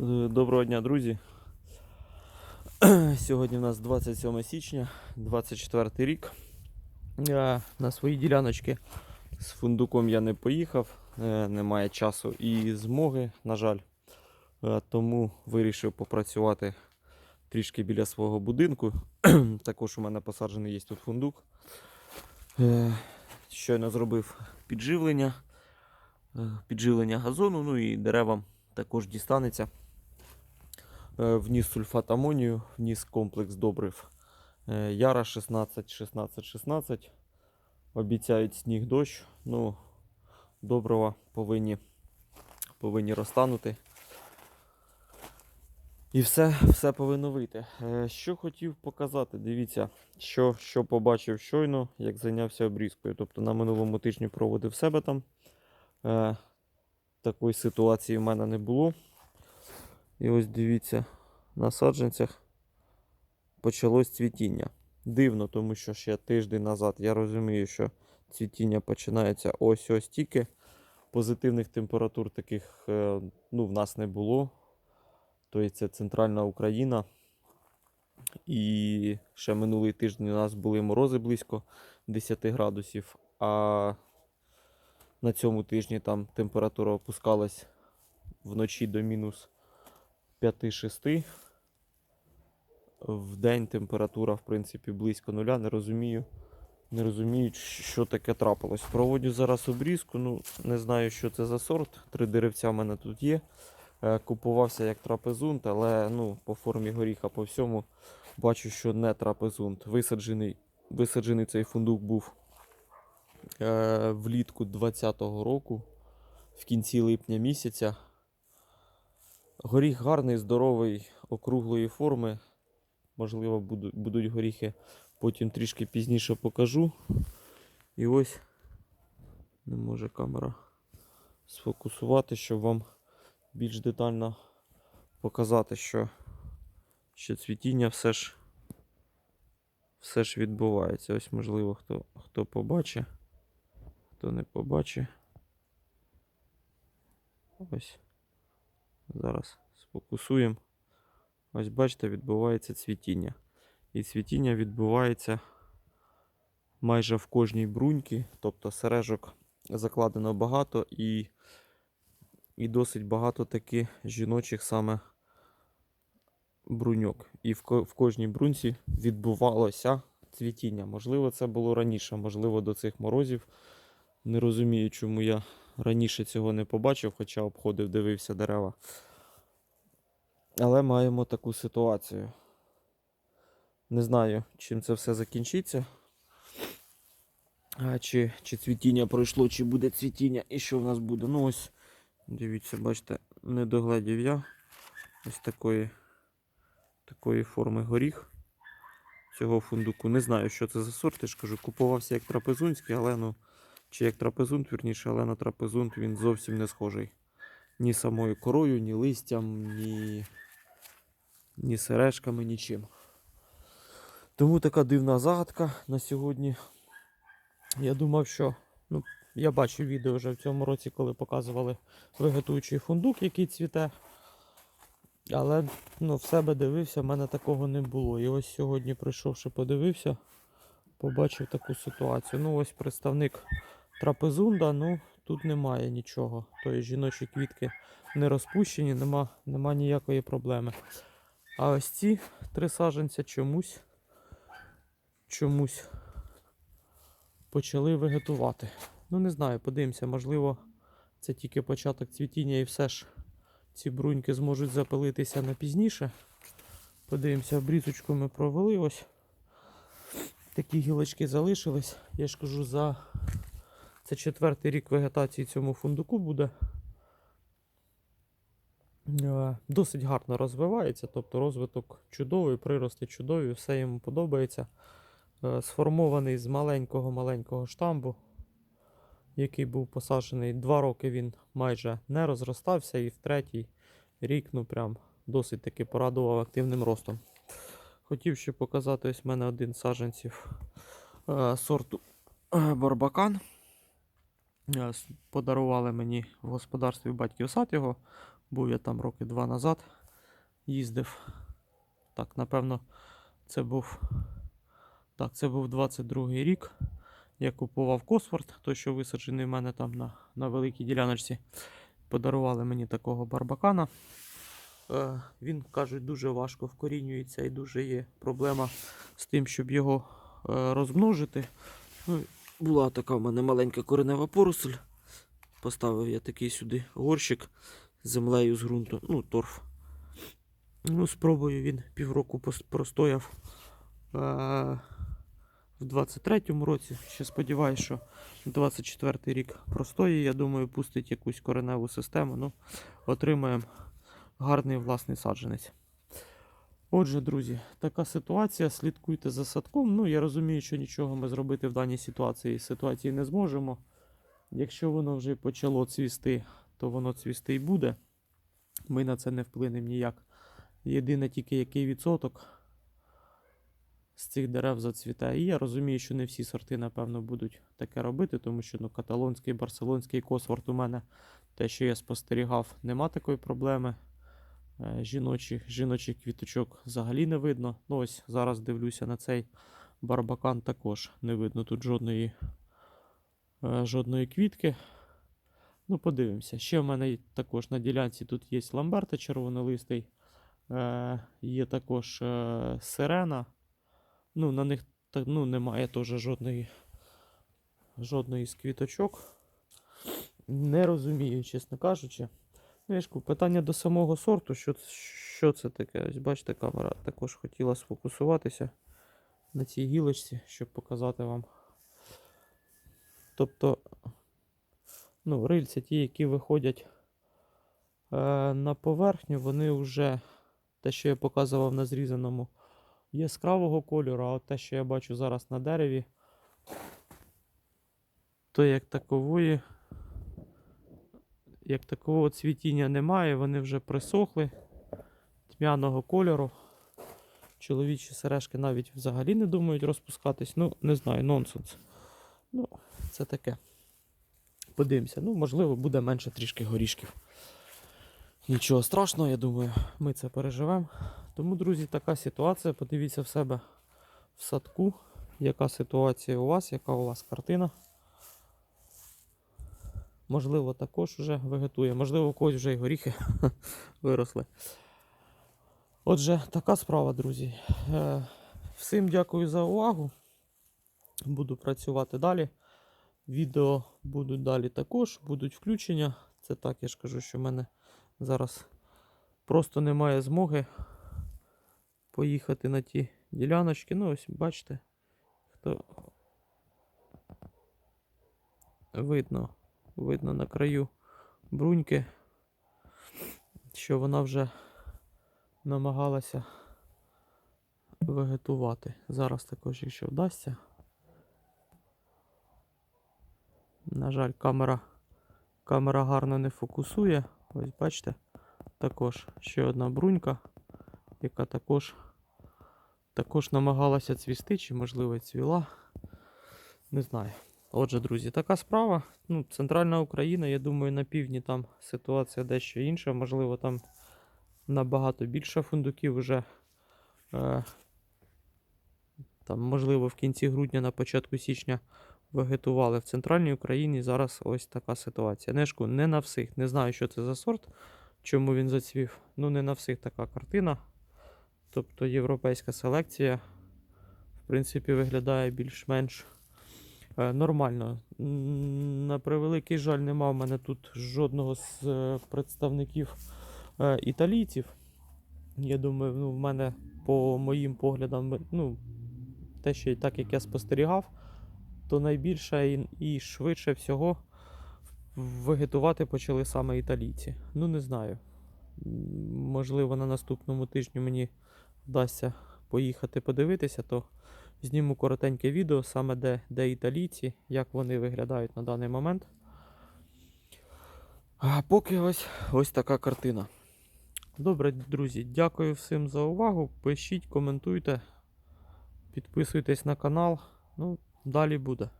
Е, Доброго дня, друзі. Сьогодні у нас 27 січня, 24 рік. Я на свої діляночки з фундуком я не поїхав, е, немає часу і змоги, на жаль. Е, Тому вирішив попрацювати трішки біля свого будинку. Також у мене посаджений є тут фундук. Щойно зробив підживлення, підживлення газону, ну і деревам також дістанеться. Е, Вніс сульфат амонію, вніс комплекс добрив е, Яра 16, 16, 16. Обіцяють сніг дощ. Ну, добрива повинні, повинні розтанути. І все, все повинно вийти. Е, Що хотів показати, дивіться, що, що побачив щойно, як зайнявся обрізкою. Тобто на минулому тижні проводив себе там. Такої ситуації в мене не було. І ось дивіться, на саджанцях почалось цвітіння. Дивно, тому що ще тиждень назад я розумію, що цвітіння починається ось ось тільки. Позитивних температур таких е, ну, в нас не було. Тобто це центральна Україна. І ще минулий тиждень у нас були морози близько 10 градусів. А на цьому тижні там температура опускалась вночі до мінус 5-6. В день температура, в принципі, близько нуля. Не розумію. Не розумію, що таке трапилось. Проводю зараз обрізку. Ну, не знаю, що це за сорт. Три деревця в мене тут є. Е, Купувався як трапезунт, але ну, по формі горіха по всьому бачу, що не трапезунт. Висаджений, висаджений цей фундук був е, влітку 20-го року, в кінці липня місяця. Горіх гарний, здоровий, округлої форми. Можливо, буду- будуть горіхи потім трішки пізніше покажу. І ось не може камера сфокусувати, щоб вам більш детально показати, що, що цвітіння все ж, все ж відбувається. Ось, можливо, хто, хто побачить, хто не побачить. Ось. Зараз сфокусуємо. Ось бачите, відбувається цвітіння. І цвітіння відбувається майже в кожній бруньці, тобто сережок закладено багато і, і досить багато таки жіночих саме бруньок. І в, в кожній брунці відбувалося цвітіння. Можливо, це було раніше, можливо, до цих морозів. Не розумію, чому я раніше цього не побачив, хоча обходив, дивився дерева. Але маємо таку ситуацію. Не знаю, чим це все закінчиться. А, чи, чи цвітіння пройшло, чи буде цвітіння, і що в нас буде. Ну ось, дивіться, бачите, не догледів я. Ось такої, такої форми горіх цього фундуку. Не знаю, що це за сорт. Я ж кажу, купувався як трапезунський, але ну, чи як трапезунт, вірніше, але на трапезунт він зовсім не схожий. Ні самою корою, ні листям, ні, ні сережками, нічим. Тому така дивна загадка на сьогодні. Я думав, що. Ну, я бачив відео вже в цьому році, коли показували вегетуючий фундук, який цвіте. Але ну, в себе дивився, в мене такого не було. І ось сьогодні, прийшовши, подивився, побачив таку ситуацію. Ну, ось представник трапезунда, ну тут немає нічого. Тої жіночі квітки не розпущені, нема, нема ніякої проблеми. А ось ці три саженця чомусь чомусь почали вегетувати. Ну, не знаю, подивимося, можливо, це тільки початок цвітіння і все ж ці бруньки зможуть запилитися на пізніше. Подивимося, обрізочку ми провели ось. Такі гілочки залишились. Я ж кажу, за це четвертий рік вегетації цьому фундуку буде. Е, Досить гарно розвивається, тобто розвиток чудовий, прирости чудові, все йому подобається. Е, Сформований з маленького-маленького штамбу, який був посаджений. Два роки він майже не розростався, і в третій рік ну прям досить таки порадував активним ростом. Хотів ще показати ось в мене один саджанців е, сорту Барбакан. Е, Подарували мені в господарстві батьків сад його. Був я там роки два назад. Їздив. Так, напевно, це був. Так, це був 22-й рік. Я купував Косфорд, той, що висаджений в мене там на, на великій діляночці. Подарували мені такого барбакана. Е, він, кажуть, дуже важко вкорінюється і дуже є проблема з тим, щоб його е, розмножити. Ну, була така в мене маленька коренева поросль. Поставив я такий сюди горщик з землею з ґрунту, ну, торф. Ну, спробую він півроку простояв е, в 23-му році. Ще сподіваюся, що 24-й рік простоїть. Я думаю, пустить якусь кореневу систему. Ну, отримаємо гарний власний саджанець. Отже, друзі, така ситуація. Слідкуйте за садком. Ну, я розумію, що нічого ми зробити в даній ситуації ситуації не зможемо. Якщо воно вже почало цвісти, то воно цвісти і буде. Ми на це не вплинемо ніяк. Єдине тільки який відсоток з цих дерев зацвітає. І я розумію, що не всі сорти, напевно, будуть таке робити, тому що ну, каталонський, барселонський косворт у мене, те, що я спостерігав, нема такої проблеми. Е, Жіночих, жіночих квіточок взагалі не видно. Ну ось зараз дивлюся на цей барбакан також не видно тут жодної, е, жодної квітки. Ну, подивимося. Ще в мене також на ділянці тут є ламберта червонолистий. Е, є також е, сирена. Ну, на них ну, немає теж жодної, жодної з квіточок. Не розумію, чесно кажучи. Кажу, питання до самого сорту, що, що це таке? Ось бачите, камера також хотіла сфокусуватися на цій гілочці, щоб показати вам. Тобто, ну, рильця ті, які виходять е, на поверхню, вони вже те, що я показував на зрізаному, яскравого кольору, а те, що я бачу зараз на дереві, то як такової як такого цвітіння немає, вони вже присохли тьмяного кольору. Чоловічі сережки навіть взагалі не думають розпускатись. Ну, не знаю, нонсенс. Ну, це таке. Подивимося. Ну, можливо, буде менше трішки горішків. Нічого страшного, я думаю, ми це переживемо. Тому, друзі, така ситуація. Подивіться в себе в садку, яка ситуація у вас, яка у вас картина. Можливо, також вже вегетує, можливо, у когось вже й горіхи виросли. Отже, така справа, друзі. Е, Всім дякую за увагу. Буду працювати далі. Відео будуть далі також, будуть включення. Це так, я ж кажу, що в мене зараз просто немає змоги поїхати на ті діляночки. Ну, ось бачите, хто видно видно на краю бруньки, що вона вже намагалася вегетувати. Зараз також, якщо вдасться. На жаль, камера, камера гарно не фокусує. Ось бачите, також ще одна брунька, яка також, також намагалася цвісти, чи можливо цвіла. Не знаю. Отже, друзі, така справа. Ну, Центральна Україна, я думаю, на півдні там ситуація дещо інша. Можливо, там набагато більше фундуків вже. Е, там, можливо, в кінці грудня, на початку січня вегетували. В центральній Україні зараз ось така ситуація. Нешку не на всіх. Не знаю, що це за сорт, чому він зацвів. Ну, не на всіх така картина. Тобто європейська селекція, в принципі, виглядає більш-менш. Е, Нормально. На превеликий жаль, нема в мене тут жодного з е, представників е, італійців. Я думаю, ну, в мене по моїм поглядам, ну, те, що так як я спостерігав, то найбільше і, і швидше всього вегетувати почали саме італійці. Ну, не знаю. Можливо, на наступному тижні мені вдасться поїхати подивитися, то зніму коротеньке відео, саме де, де італійці, як вони виглядають на даний момент. А поки ось, ось така картина. Добре, друзі, дякую всім за увагу. Пишіть, коментуйте, підписуйтесь на канал. Ну, далі буде.